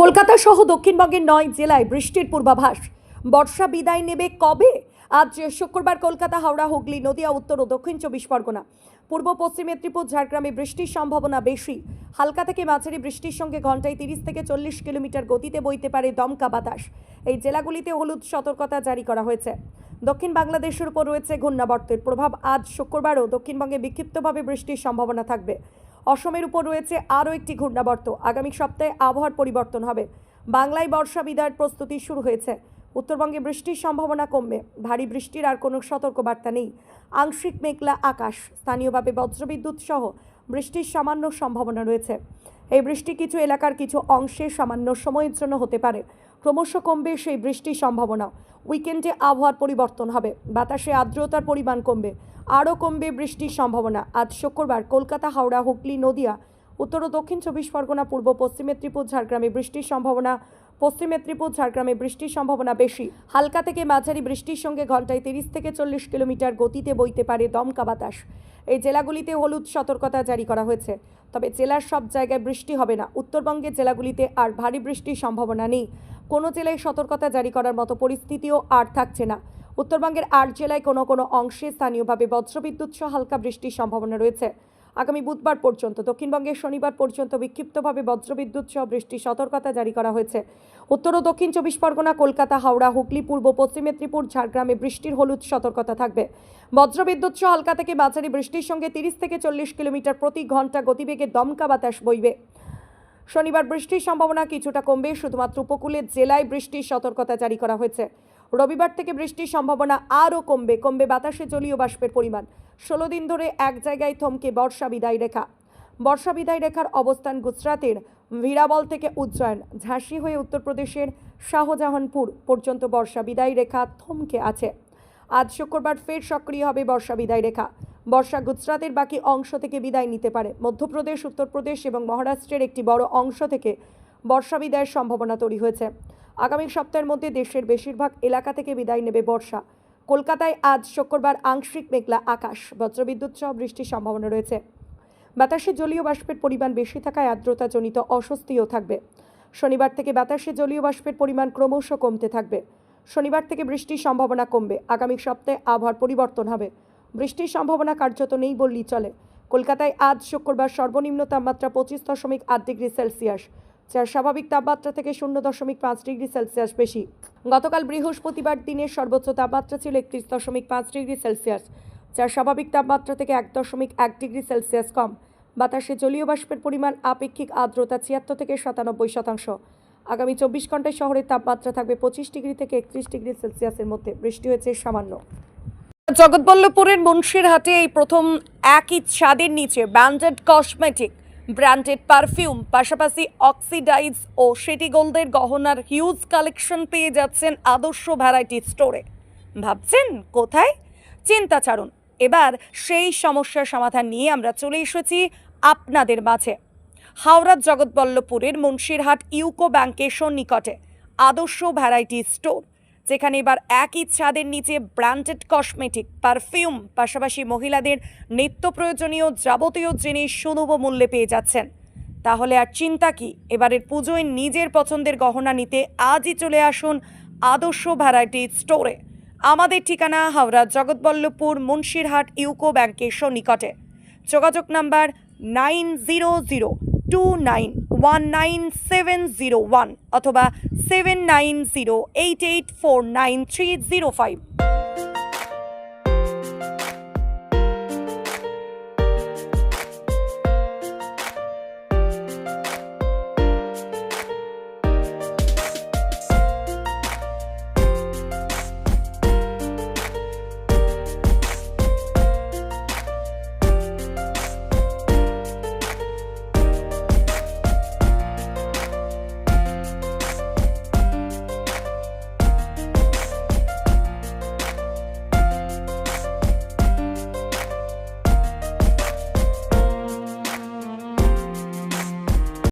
কলকাতা সহ দক্ষিণবঙ্গের নয় জেলায় বৃষ্টির পূর্বাভাস। বর্ষা বিদায় নেবে কবে? আজ শুক্রবার কলকাতা, হাওড়া, হুগলি, নদিয়া, উত্তর ও দক্ষিণ চব্বিশ পরগনা। পূর্ব, পশ্চিম মেদিনীপুর, ঝাড়গ্রামে বৃষ্টির সম্ভাবনা বেশি। হালকা থেকে মাঝারি বৃষ্টির সঙ্গে ঘন্টায় তিরিশ থেকে চল্লিশ কিলোমিটার গতিতে বইতে পারে দমকা বাতাস। এই জেলাগুলিতে হলুদ সতর্কতা জারি করা হয়েছে। দক্ষিণ বাংলাদেশের উপর রয়েছে ঘূর্ণাবর্তের প্রভাব। আজ শুক্রবারও দক্ষিণবঙ্গে বিক্ষিপ্তভাবে বৃষ্টির সম্ভাবনা থাকবে। অসমের উপর রয়েছে আরও একটি ঘূর্ণাবর্ত। আগামী সপ্তাহে আবহাওয়ার পরিবর্তন হবে। বাংলায় বর্ষা বিদায়ের প্রস্তুতি শুরু হয়েছে। উত্তরবঙ্গে বৃষ্টির সম্ভাবনা কমবে। ভারী বৃষ্টির আর কোনো সতর্কবার্তা নেই। আংশিক মেঘলা আকাশ। স্থানীয়ভাবে বজ্রবিদ্যুৎ সহ বৃষ্টির সামান্য সম্ভাবনা রয়েছে। এই বৃষ্টি কিছু এলাকার কিছু অংশে সামান্য সময়ের জন্য হতে পারে। ক্রমশ কমবে সেই বৃষ্টির সম্ভাবনা। উইকেন্ডে আবহাওয়ার পরিবর্তন হবে। বাতাসে আর্দ্রতার পরিমাণ কমবে। আরও কমবে বৃষ্টির সম্ভাবনা। আজ শুক্রবার কলকাতা, হাওড়া, হুগলি, নদিয়া, উত্তর ও দক্ষিণ চব্বিশ পরগনা, পূর্ব, পশ্চিম মেদিনীপুর, ঝাড়গ্রামে বৃষ্টির সম্ভাবনা। পশ্চিম মেদিনীপুর, ঝাড়গ্রামে বৃষ্টির সম্ভাবনা বেশি। হালকা থেকে মাঝারি বৃষ্টির সঙ্গে ঘন্টায় তিরিশ থেকে চল্লিশ কিলোমিটার গতিতে বইতে পারে দমকা বাতাস। এই জেলাগুলিতে হলুদ সতর্কতা জারি করা হয়েছে। তবে জেলার সব জায়গায় বৃষ্টি হবে না। উত্তরবঙ্গের জেলাগুলিতে আর ভারী বৃষ্টির সম্ভাবনা নেই। কোনো জেলায় সতর্কতা জারি করার মতো পরিস্থিতিও আর থাকছে না। উত্তরবঙ্গের আট জেলায় কোনো কোনো অংশে স্থানীয়ভাবে বজ্রবিদ্যুৎ সহ হালকা বৃষ্টির সম্ভাবনা রয়েছে। আগামী বুধবার পর্যন্ত দক্ষিণবঙ্গের শনিবার পর্যন্ত বিক্ষিপ্তভাবে বজ্রবিদ্যুৎ সহ বৃষ্টির সতর্কতা জারি করা হয়েছে। উত্তর ও দক্ষিণ চব্বিশ পরগনা, কলকাতা, হাওড়া, হুগলি, পূর্ব, পশ্চিম মেদিনীপুর, ঝাড়গ্রামে বৃষ্টির হলুদ সতর্কতা থাকবে। বজ্রবিদ্যুৎ সহ হালকা থেকে মাঝারি বৃষ্টির সঙ্গে তিরিশ থেকে চল্লিশ কিলোমিটার প্রতি ঘণ্টা গতিবেগে দমকা বাতাস বইবে। শনিবার বৃষ্টির সম্ভাবনা কিছুটা কমবে, শুধুমাত্র উপকূলের জেলায় বৃষ্টির সতর্কতা জারি করা হয়েছে। রবিবার থেকে বৃষ্টির সম্ভাবনা আরও কমবে কমবে বাতাসে জলীয় বাষ্পের পরিমাণ। ষোলো দিন ধরে এক জায়গায় থমকে বর্ষা বিদায় রেখা। বর্ষা বিদায় রেখার অবস্থান গুজরাতের ভিরাবল থেকে উজ্জয়ন। ঝাঁসি হয়ে উত্তরপ্রদেশের শাহজাহানপুর পর্যন্ত বর্ষা বিদায় রেখা থমকে আছে। আজ শুক্রবার ফের সক্রিয় হবে বর্ষা বিদায় রেখা। বর্ষা গুজরাতের বাকি অংশ থেকে বিদায় নিতে পারে। মধ্যপ্রদেশ, উত্তরপ্রদেশ এবং মহারাষ্ট্রের একটি বড় অংশ থেকে বর্ষা বিদায়ের সম্ভাবনা তৈরি হয়েছে। আগামী সপ্তাহের মধ্যে দেশের বেশিরভাগ এলাকা থেকে বিদায় নেবে বর্ষা। কলকাতায় আজ শুক্রবার আংশিক মেঘলা আকাশ, বজ্রবিদ্যুৎ সহ বৃষ্টির সম্ভাবনা রয়েছে। বাতাসে জলীয় বাষ্পের পরিমাণ বেশি থাকায় আর্দ্রতাজনিত অস্বস্তিও থাকবে। শনিবার থেকে বাতাসে জলীয় বাষ্পের পরিমাণ ক্রমশ কমতে থাকবে। শনিবার থেকে বৃষ্টির সম্ভাবনা কমবে। আগামী সপ্তাহে আবহাওয়ার পরিবর্তন হবে। বৃষ্টির সম্ভাবনা কার্যত নেই বললেই চলে। কলকাতায় আজ শুক্রবার সর্বনিম্ন তাপমাত্রা পঁচিশ দশমিক আট ডিগ্রি সেলসিয়াস। যার স্বাভাবিক তাপমাত্রা থেকে শূন্য দশমিক পাঁচ ডিগ্রি সেলসিয়াস বেশি। গতকাল বৃহস্পতিবার দিনের সর্বোচ্চ তাপমাত্রা ছিল একত্রিশ দশমিক পাঁচ ডিগ্রি সেলসিয়াস, যার স্বাভাবিক তাপমাত্রা থেকে এক দশমিক এক ডিগ্রি সেলসিয়াস কম। বাতাসে জলীয় বাষ্পের পরিমাণ আপেক্ষিক আর্দ্রতা ছিয়াত্তর থেকে সাতানব্বই শতাংশ। আগামী চব্বিশ ঘন্টায় শহরের তাপমাত্রা থাকবে পঁচিশ ডিগ্রি থেকে একত্রিশ ডিগ্রি সেলসিয়াসের মধ্যে। বৃষ্টি হয়েছে সামান্য। জগৎবল্লভপুরের মুন্সিরহাটে এই প্রথম একই ছাদের নিচে ব্যান্ডেড কসমেটিক ব্র্যান্ডেড পারফিউম, পাশাপাশি অক্সিডাইজ ও সেটি গোল্ডের গহনার হিউজ কালেকশন পেয়ে যাচ্ছেন আদর্শ ভ্যারাইটি স্টোরে। ভাবছেন, কোথায়? চিন্তা ছাড়ুন। এবার সেই সমস্যার সমাধান নিয়ে আমরা চলে এসেছি আপনাদের মাঝে। হাওড়ার জগৎবল্লভপুরের মুন্সিরহাট ইউকো ব্যাংকের সন্নিকটে, আদর্শ ভ্যারাইটি স্টোর। যেখানে এবার একই ছাদের নিচে ব্র্যান্ডেড কসমেটিক, পারফিউম, পাশাপাশি মহিলাদের নিত্য প্রয়োজনীয় যাবতীয় জিনিস সুলভ মূল্যে পেয়ে যাচ্ছেন। তাহলে আর চিন্তা কি? এবারের পুজোয় নিজের পছন্দের গহনা নিতে আজই চলে আসুন আদর্শ ভ্যারাইটি স্টোরে। আমাদের ঠিকানা হাওড়া জগৎবল্লভপুর, মুন্সিরহাট, ইউকো ব্যাংকের সন্নিকটে। যোগাযোগ number nine zero zero two nine. One nine seven zero one অথবা seven nine zero eight eight four nine three zero five